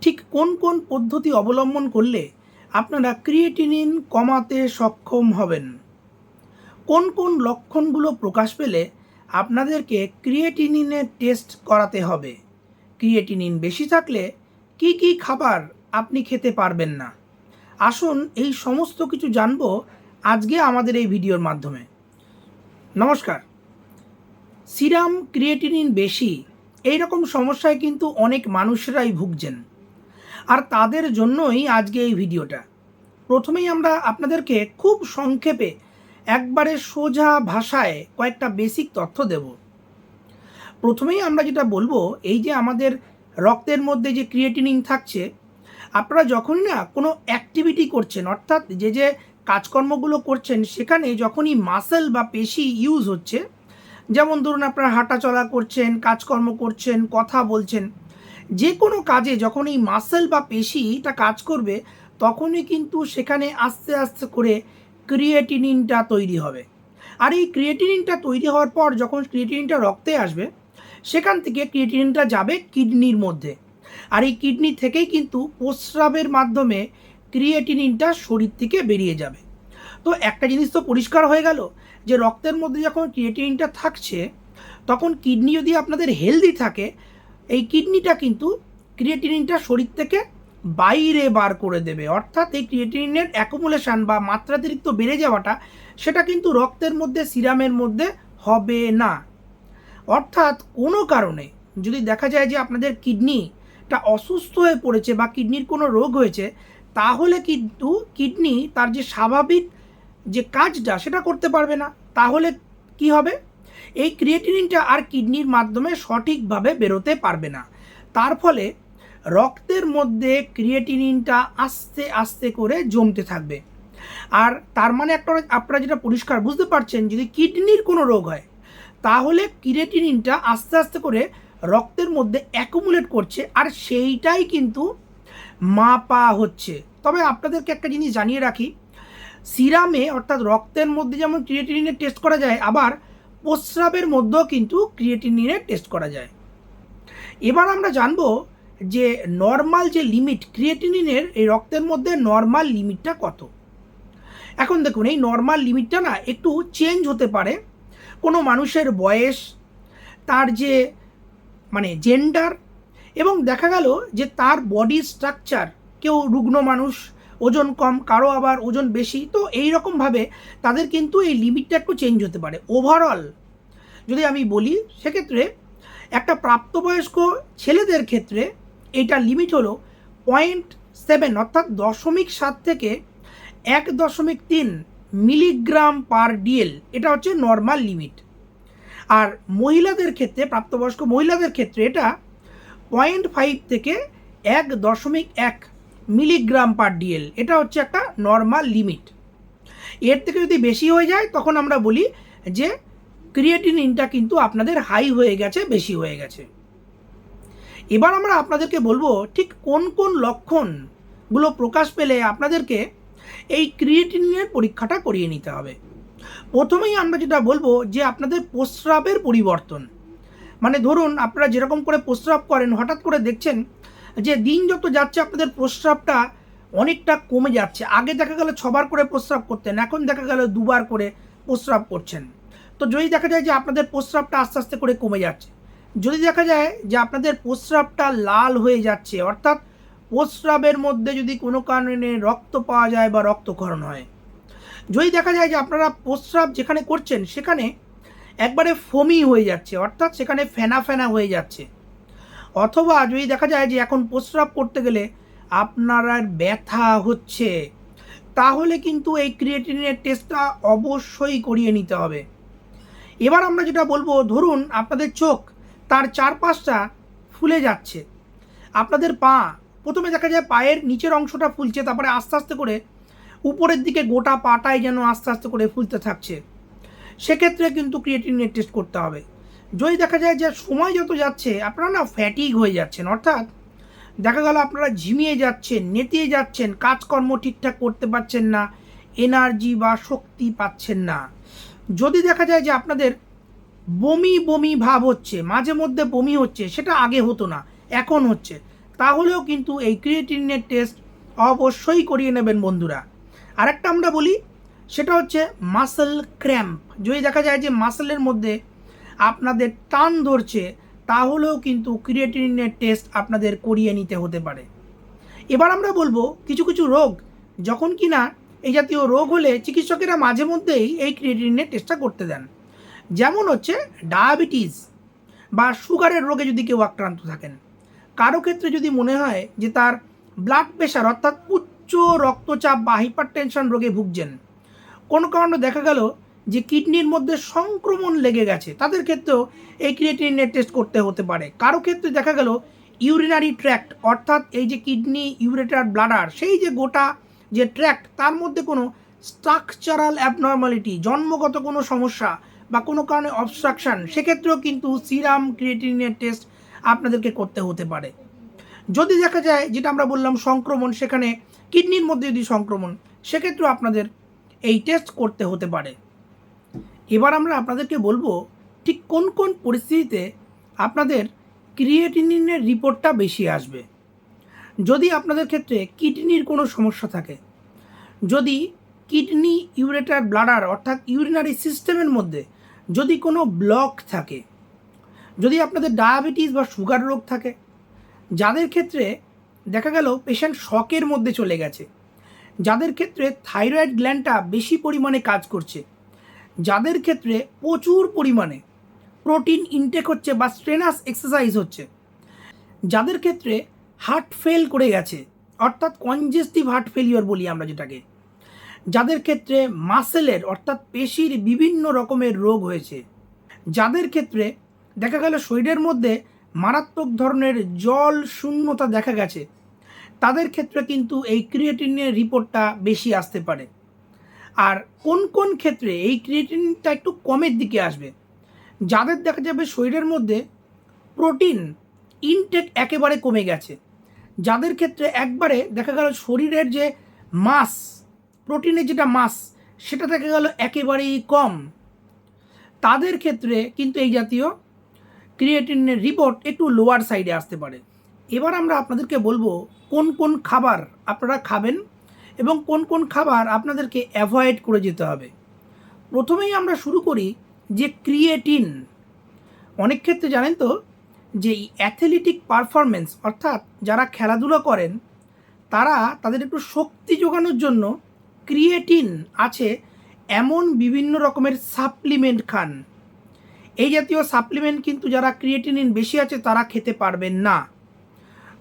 ঠিক কোন কোন পদ্ধতি অবলম্বন করলে আপনারা ক্রিয়েটিনিন কমাতে সক্ষম হবেন? কোন কোন লক্ষণগুলো প্রকাশ পেলে আপনাদেরকে ক্রিয়েটিনিনের টেস্ট করাতে হবে? ক্রিয়েটিনিন বেশি থাকলে কি কি খাবার আপনি খেতে পারবেন না? আসুন এই সমস্ত কিছু জানব আজকে আমাদের এই ভিডিওর মাধ্যমে। নমস্কার। সিরাম ক্রিয়েটিনিন বেশি এই রকম সমস্যায় কিন্তু অনেক মানুষরাই ভুগছেন। আর তাদের জন্যই আজকে এই ভিডিওটা। প্রথমেই আমরা আপনাদেরকে খুব সংক্ষেপে একবারে সোজা ভাষায় কয়েকটা বেসিক তথ্য দেব। প্রথমেই আমরা যেটা বলব, এই যে আমাদের রক্তের মধ্যে যে ক্রিয়েটিনিন থাকছে, আপনারা যখনই না কোনো অ্যাক্টিভিটি করছেন, অর্থাৎ যে যে কাজকর্মগুলো করছেন, সেখানে যখনই মাসেল বা পেশি ইউজ হচ্ছে, যেমন ধরুন আপনারা হাঁটা চলা করছেন, কাজকর্ম করছেন, কথা বলছেন যে কোনো কাজে যখন এই মাসেল বা পেশিটা কাজ করবে, তখনই কিন্তু সেখানে আস্তে আস্তে করে ক্রিয়েটিনিনটা তৈরি হবে। আর এই ক্রিয়েটিনিনটা তৈরি হওয়ার পর যখন ক্রিয়েটিনিনটা রক্তে আসবে, সেখান থেকে ক্রিয়েটিনিনটা যাবে কিডনির মধ্যে। আর এই কিডনি থেকেই কিন্তু প্রস্রাবের মাধ্যমে ক্রিয়েটিনিনটা শরীর থেকে বেরিয়ে যাবে। তো একটা জিনিস তো পরিষ্কার হয়ে গেল, যে রক্তের মধ্যে যখন ক্রিয়েটিনিনটা থাকছে, তখন কিডনি যদি আপনাদের হেলদি থাকে এই কিডনিটা কিন্তু ক্রিয়েটিনিনটা শরীর থেকে বাইরে বার করে দেবে। অর্থাৎ এই ক্রিয়েটিনিনের অ্যাকুমুলেশন বা মাত্রাতিরিক্ত বেড়ে যাওয়াটা সেটা কিন্তু রক্তের মধ্যে, সিরামের মধ্যে হবে না। অর্থাৎ কোনো কারণে যদি দেখা যায় যে আপনাদের কিডনিটা অসুস্থ হয়ে পড়েছে বা কিডনির কোনো রোগ হয়েছে, তাহলে কিন্তু কিডনি তার যে স্বাভাবিক যে কাজটা সেটা করতে পারবে না। তাহলে কি হবে? এই ক্রিয়েটিনিনটা আর কিডনির মাধ্যমে সঠিকভাবে বেরোতে পারবে না। তার ফলে রক্তের মধ্যে ক্রিয়েটিনিনটা আস্তে আস্তে করে জমতে থাকবে। আর তার মানে একটা আপনারা যেটা পরিষ্কার বুঝতে পারছেন, যদি কিডনির কোনো রোগ হয়, তাহলে ক্রিয়েটিনিনটা আস্তে আস্তে করে রক্তের মধ্যে অ্যাকুমুলেট করছে আর সেইটাই কিন্তু মাপা হচ্ছে। তবে আপনাদেরকে একটা জিনিস জানিয়ে রাখি, সিরামে অর্থাৎ রক্তের মধ্যে যেমন ক্রিয়েটিনিনের টেস্ট করা যায়, আবার প্রস্রাবের মধ্যেও কিন্তু ক্রিয়েটিনিনের টেস্ট করা যায়। এবার আমরা জানব যে নর্মাল যে লিমিট ক্রিয়েটিনিনের এই রক্তের মধ্যে নর্মাল লিমিটটা কত? এখন দেখুন, এই নর্মাল লিমিটটা না একটু চেঞ্জ হতে পারে। কোনো মানুষের বয়স, তার যে মানে জেন্ডার এবং দেখা গেল যে তার বডি স্ট্রাকচার কেউ রুগ্ন মানুষ ওজন কম, কারও আবার ওজন বেশি, তো এই রকমভাবে তাদের কিন্তু এই লিমিটটা একটু চেঞ্জ হতে পারে। ওভারঅল যদি আমি বলি, সেক্ষেত্রে একটা প্রাপ্তবয়স্ক ছেলেদের ক্ষেত্রে এইটা লিমিট হলো পয়েন্ট সেভেন অর্থাৎ দশমিক সাত থেকে এক দশমিক তিন মিলিগ্রাম পার ডিএল এটা হচ্ছে নর্মাল লিমিট আর মহিলাদের ক্ষেত্রে, প্রাপ্তবয়স্ক মহিলাদের ক্ষেত্রে এটা পয়েন্ট ফাইভ থেকে এক দশমিক এক মিলিগ্রাম পার ডিএল। এটা হচ্ছে একটা নর্মাল লিমিট এর থেকে যদি বেশি হয়ে যায়, তখন আমরা বলি যে ক্রিয়েটিনিনটা কিন্তু আপনাদের হাই হয়ে গেছে, বেশি হয়ে গেছে। এবার আমরা আপনাদেরকে বলব ঠিক কোন কোন লক্ষণগুলো প্রকাশ পেলে আপনাদেরকে এই ক্রিয়েটিনিনের পরীক্ষাটা করিয়ে নিতে হবে। প্রথমেই আমরা যেটা বলব যে আপনাদের প্রস্রাবের পরিবর্তন। মানে ধরুন, আপনারা যেরকম করে প্রস্রাব করেন, হঠাৎ করে দেখছেন যে দিন যত যাচ্ছে আপনাদের প্রস্রাবটা অনেকটা কমে যাচ্ছে। আগে দেখা গেল ছবার করে প্রস্রাব করতেন, এখন দেখা গেল দুবার করে প্রস্রাব করছেন। তো যদি দেখা যায় যে আপনাদের প্রস্রাবটা আস্তে আস্তে করে কমে যাচ্ছে, যদি দেখা যায় যে আপনাদের প্রস্রাবটা লাল হয়ে যাচ্ছে, অর্থাৎ প্রস্রাবের মধ্যে যদি কোনো কারণে রক্ত পাওয়া যায় বা রক্তক্ষরণ হয়, যদি দেখা যায় যে আপনারা প্রস্রাব যেখানে করছেন, সেখানে একবারে ফমি হয়ে যাচ্ছে, অর্থাৎ সেখানে ফেনা ফেনা হয়ে যাচ্ছে। অথবা যদি দেখা যায় যে এখন প্রস্রাব করতে গেলে আপনার আর ব্যথা হচ্ছে, তাহলে কিন্তু এই ক্রিয়েটিনের টেস্টটা অবশ্যই করিয়ে নিতে হবে। এবার আমরা যেটা বলব, ধরুন আপনাদের চোখ, তার চারপাশটা ফুলে যাচ্ছে। আপনাদের পা, প্রথমে দেখা যায় পায়ের নিচের অংশটা ফুলছে, তারপরে আস্তে আস্তে করে উপরের দিকে গোটা পাটাই যেন আস্তে আস্তে করে ফুলতে থাকছে। সেক্ষেত্রে কিন্তু ক্রিয়েটিনের টেস্ট করতে হবে। যদি দেখা যায় যে সময় যত যাচ্ছে, আপনারা না ফ্যাটিক হয়ে যাচ্ছেন, অর্থাৎ দেখা গেল আপনারা ঝিমিয়ে যাচ্ছেন, নেতিয়ে যাচ্ছেন, কাজকর্ম ঠিকঠাক করতে পারছেন না এনার্জি বা শক্তি পাচ্ছেন না। যদি দেখা যায় যে আপনাদের বমি বমি ভাব হচ্ছে, মাঝে মধ্যে বমি হচ্ছে, সেটা আগে হতো না, এখন হচ্ছে, তাহলেও কিন্তু এই ক্রিয়েটিনের টেস্ট অবশ্যই করিয়ে নেবেন বন্ধুরা। আরেকটা আমরা বলি, সেটা হচ্ছে মাসেল ক্র্যাম্প যদি দেখা যায় যে মাসেলের মধ্যে আপনাদের টান ধরছে, তাহলেও কিন্তু ক্রিয়েটিনের টেস্ট আপনাদের করিয়ে নিতে হতে পারে। এবার আমরা বলব কিছু কিছু রোগ, যখন কি না এই জাতীয় রোগ হলে চিকিৎসকেরা মাঝে মধ্যেই এই ক্রিয়েটিনের টেস্টটা করতে দেন। যেমন হচ্ছে ডায়াবেটিস বা সুগারের রোগে যদি কেউ আক্রান্ত থাকেন। কারও ক্ষেত্রে যদি মনে হয় যে তার ব্লাড প্রেশার অর্থাৎ উচ্চ রক্তচাপ বা হাইপার টেনশন রোগে ভুগছেন, কোনো কারণে দেখা গেল যে কিডনির মধ্যে সংক্রমণ লেগে গেছে, তাদের ক্ষেত্রেও এই ক্রিয়েটিনের টেস্ট করতে হতে পারে। কারও ক্ষেত্রে দেখা গেল ইউরিনারি ট্র্যাক্ট অর্থাৎ এই যে কিডনি ইউরেটার ব্লাডার সেই যে গোটা যে ট্র্যাক্ট তার মধ্যে কোনো স্ট্রাকচারাল অ্যাবনর্মালিটি জন্মগত কোনো সমস্যা বা কোনো কারণে অবস্ট্রাকশন সেক্ষেত্রেও কিন্তু সিরাম ক্রিয়েটিনের টেস্ট আপনাদেরকে করতে হতে পারে। যদি দেখা যায়, যেটা আমরা বললাম সংক্রমণ, সেখানে কিডনির মধ্যে যদি সংক্রমণ, সেক্ষেত্রেও আপনাদের এই টেস্ট করতে হতে পারে। এবার আমরা আপনাদেরকে বলব ঠিক কোন কোন পরিস্থিতিতে আপনাদের ক্রিয়েটিনিনের রিপোর্টটা বেশি আসবে। যদি আপনাদের ক্ষেত্রে কিডনির কোনো সমস্যা থাকে, যদি কিডনি ইউরেটার ব্লাডার অর্থাৎ ইউরিনারি সিস্টেমের মধ্যে যদি কোনো ব্লক থাকে, যদি আপনাদের ডায়াবেটিস বা সুগার রোগ থাকে, যাদের ক্ষেত্রে দেখা গেল পেশেন্ট শকের মধ্যে চলে গেছে, যাদের ক্ষেত্রে থাইরয়েড গ্ল্যান্ডটা বেশি পরিমাণে কাজ করছে যাদের ক্ষেত্রে প্রচুর পরিমাণে প্রোটিন ইনটেক হচ্ছে বা স্ট্রেনাস এক্সারসাইজ হচ্ছে, যাদের ক্ষেত্রে হার্ট ফেল করে গেছে, অর্থাৎ কনজেস্টিভ হার্ট ফেলিওর বলি আমরা যেটাকে, যাদের ক্ষেত্রে মাসেলের অর্থাৎ পেশির বিভিন্ন রকমের রোগ হয়েছে, যাদের ক্ষেত্রে দেখা গেল শরীরের মধ্যে মারাত্মক ধরনের জল শূন্যতা দেখা গেছে, তাদের ক্ষেত্রে কিন্তু এই ক্রিয়েটিনের রিপোর্টটা বেশি আসতে পারে। আর কোন কোন ক্ষেত্রে এই ক্রিয়েটিনটা একটু কমের দিকে আসবে? যাদের দেখা যাবে শরীরের মধ্যে প্রোটিন ইনটেক একেবারে কমে গেছে, যাদের ক্ষেত্রে একবারে দেখা গেল শরীরের যে মাস প্রোটিনের যেটা মাস সেটা দেখা গেল একেবারেই কম। তাদের ক্ষেত্রে কিন্তু এই জাতীয় ক্রিয়েটিনের রিপোর্ট একটু লোয়ার সাইডে আসতে পারে। এবার আমরা আপনাদেরকে বলব কোন কোন খাবার আপনারা খাবেন এবং কোন কোন খাবার আপনাদেরকে অ্যাভয়েড করে যেতে হবে। প্রথমেই আমরা শুরু করি যে ক্রিয়েটিন অনেক ক্ষেত্রে জানেন তো যে অ্যাথলেটিক পারফরমেন্স অর্থাৎ যারা খেলাধুলা করেন, তারা তাদের একটু শক্তি যোগানোর জন্য ক্রিয়েটিন আছে এমন বিভিন্ন রকমের সাপ্লিমেন্ট খান। এই জাতীয় সাপ্লিমেন্ট কিন্তু যারা ক্রিয়েটিনিন বেশি আছে তারা খেতে পারবেন না।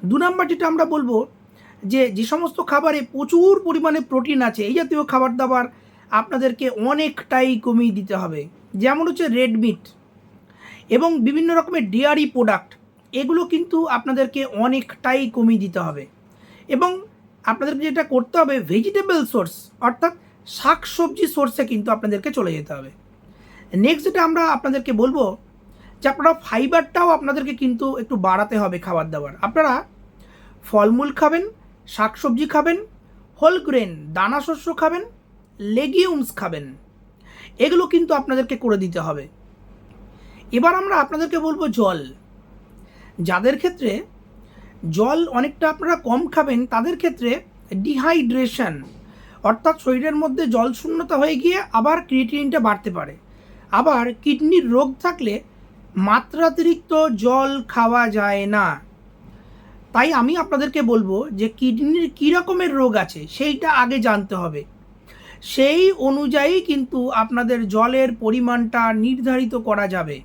দু নম্বর যেটা আমরা বলব যে যে সমস্ত খাবারে প্রচুর পরিমাণে প্রোটিন আছে, এই জাতীয় খাবার দাবার আপনাদেরকে অনেকটাই কমিয়ে দিতে হবে। যেমন হচ্ছে রেড মিট এবং বিভিন্ন রকমের ডেয়ারি প্রোডাক্ট, এগুলো কিন্তু আপনাদেরকে অনেকটাই কমিয়ে দিতে হবে। এবং আপনাদেরকে যেটা করতে হবে ভেজিটেবল সোর্স অর্থাৎ শাক সবজি সোর্সে কিন্তু আপনাদেরকে চলে যেতে হবে। নেক্সট যেটা আমরা আপনাদেরকে বলব, যে আপনারা ফাইবারটাও আপনাদেরকে কিন্তু একটু বাড়াতে হবে খাবার দাবার আপনারা ফলমূল খাবেন শাকসবজি খাবেন, হোল গ্রেন দানা শস্য খাবেন লেগিউমস খাবেন। এগুলো কিন্তু আপনাদেরকে করে দিতে হবে। এবার আমরা আপনাদেরকে বলব জল। যাদের ক্ষেত্রে জল অনেকটা আপনারা কম খাবেন, তাদের ক্ষেত্রে ডিহাইড্রেশন, অর্থাৎ শরীরের মধ্যে জল শূন্যতা হয়ে গিয়ে আবার ক্রিয়েটিনটা বাড়তে পারে। আবার কিডনির রোগ থাকলে মাত্রাতিরিক্ত জল খাওয়া যায় না। তাই আমি আপনাদেরকে বলব যে কিডনির কী রকমের রোগ আছে সেইটা আগে জানতে হবে। সেই অনুযায়ী কিন্তু আপনাদের জলের পরিমাণটা নির্ধারিত করা যাবে।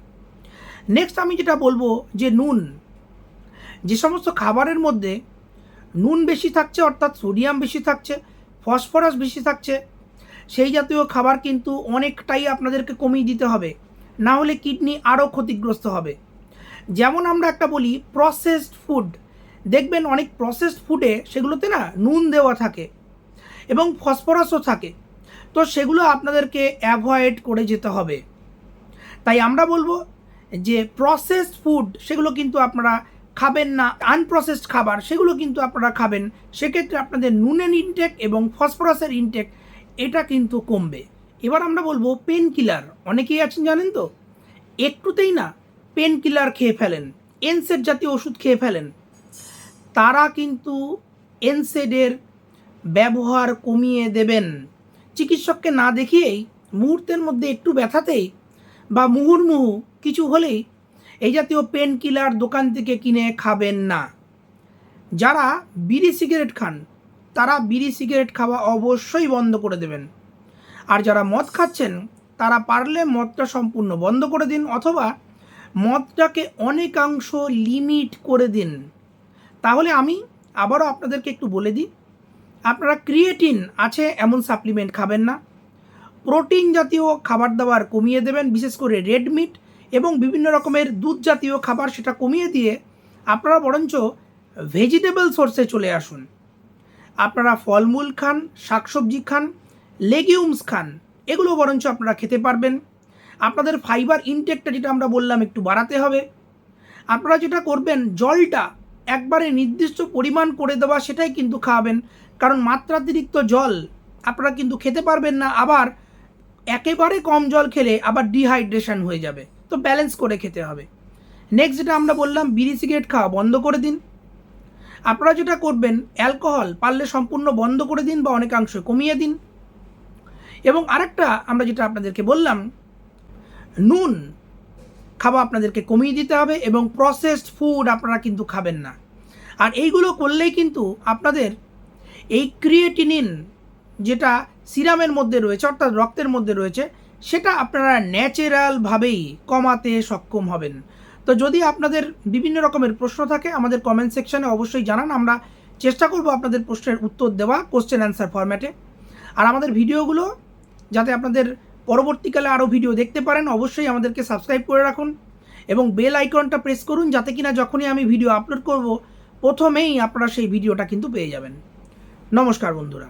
নেক্সট আমি যেটা বলব যে নুন। যে সমস্ত খাবারের মধ্যে নুন বেশি থাকছে, অর্থাৎ সোডিয়াম বেশি থাকছে, ফসফরাস বেশি থাকছে, সেই জাতীয় খাবার কিন্তু অনেকটাই আপনাদেরকে কমিয়ে দিতে হবে। না হলে কিডনি আরও ক্ষতিগ্রস্ত হবে। যেমন আমরা একটা বলি প্রসেসড ফুড দেখবেন অনেক প্রসেসড ফুডে সেগুলোতে না নুন দেওয়া থাকে এবং ফসফরাসও থাকে। তো সেগুলো আপনাদেরকে অ্যাভয়েড করে যেতে হবে। তাই আমরা বলব যে প্রসেসড ফুড সেগুলো কিন্তু আপনারা খাবেন না আনপ্রসেসড খাবার সেগুলো কিন্তু আপনারা খাবেন। সেক্ষেত্রে আপনাদের নুনের ইনটেক এবং ফসফরাসের ইনটেক এটা কিন্তু কমবে। এবার আমরা বলব পেন কিলার অনেকেই আছেন জানেন তো? একটুতেই না পেন কিলার খেয়ে ফেলেন। এনসেট জাতীয় ওষুধ খেয়ে ফেলেন। তারা কিন্তু এনসেডের ব্যবহার কমিয়ে দেবেন। চিকিৎসককে না দেখিয়েই মুহূর্তের মধ্যে একটু ব্যথাতেই বা মুহুর্মুহু কিছু হলেই এই জাতীয় পেন কিলার দোকান থেকে কিনে খাবেন না। যারা বিড়ি সিগারেট খান, তারা বিড়ি সিগারেট খাওয়া অবশ্যই বন্ধ করে দেবেন। আর যারা মদ খাচ্ছেন, তারা পারলে মদটা সম্পূর্ণ বন্ধ করে দিন অথবা মদটাকে অনেকাংশ লিমিট করে দিন। তাহলে আমি আবারও আপনাদেরকে একটু বলে দিই, আপনারা ক্রিয়েটিন আছে এমন সাপ্লিমেন্ট খাবেন না। প্রোটিন জাতীয় খাবার দাবার কমিয়ে দেবেন, বিশেষ করে রেড মিট এবং বিভিন্ন রকমের দুধ জাতীয় খাবার সেটা কমিয়ে দিয়ে আপনারা বরঞ্চ ভেজিটেবল সোর্সে চলে আসুন। আপনারা ফলমূল খান, শাকসবজি খান লেগিউমস খান, এগুলো বরঞ্চ আপনারা খেতে পারবেন। আপনাদের ফাইবার ইনটেকটা যেটা আমরা বললাম একটু বাড়াতে হবে। আপনারা যেটা করবেন, জলটা একবারে নির্দিষ্ট পরিমাণ করে দেওয়া সেটাই কিন্তু খাওয়াবেন। কারণ মাত্রাতিরিক্ত জল আপনারা কিন্তু খেতে পারবেন না, আবার একেবারে কম জল খেলে আবার ডিহাইড্রেশন হয়ে যাবে। তো ব্যালেন্স করে খেতে হবে। নেক্সট যেটা আমরা বললাম, বিড়ি সিগারেট খাওয়া বন্ধ করে দিন। আপনারা যেটা করবেন অ্যালকোহল পারলে সম্পূর্ণ বন্ধ করে দিন বা অনেকাংশ কমিয়ে দিন। এবং আরেকটা আমরা যেটা আপনাদেরকে বললাম, নুন খাওয়া আপনাদেরকে কমিয়ে দিতে হবে এবং প্রসেসড ফুড আপনারা কিন্তু খাবেন না। আর এইগুলো করলেই কিন্তু আপনাদের এই ক্রিয়েটিনিন যেটা সিরামের মধ্যে রয়েছে, অর্থাৎ রক্তের মধ্যে রয়েছে, সেটা আপনারা ন্যাচারালভাবেই কমাতে সক্ষম হবেন। তো যদি আপনাদের বিভিন্ন রকমের প্রশ্ন থাকে, আমাদের কমেন্ট সেকশানে অবশ্যই জানান। আমরা চেষ্টা করব আপনাদের প্রশ্নের উত্তর দেওয়া কোশ্চেন অ্যান্সার ফরম্যাটে আর আমাদের ভিডিওগুলো যাতে আপনাদের পরবর্তীকালে আরও ভিডিও দেখতে পারেন, অবশ্যই আমাদেরকে সাবস্ক্রাইব করে রাখুন এবং বেল আইকনটা প্রেস করুন যাতে কিনা যখনই আমি ভিডিও আপলোড করব, প্রথমেই আপনারা সেই ভিডিওটা কিন্তু পেয়ে যাবেন। নমস্কার বন্ধুরা।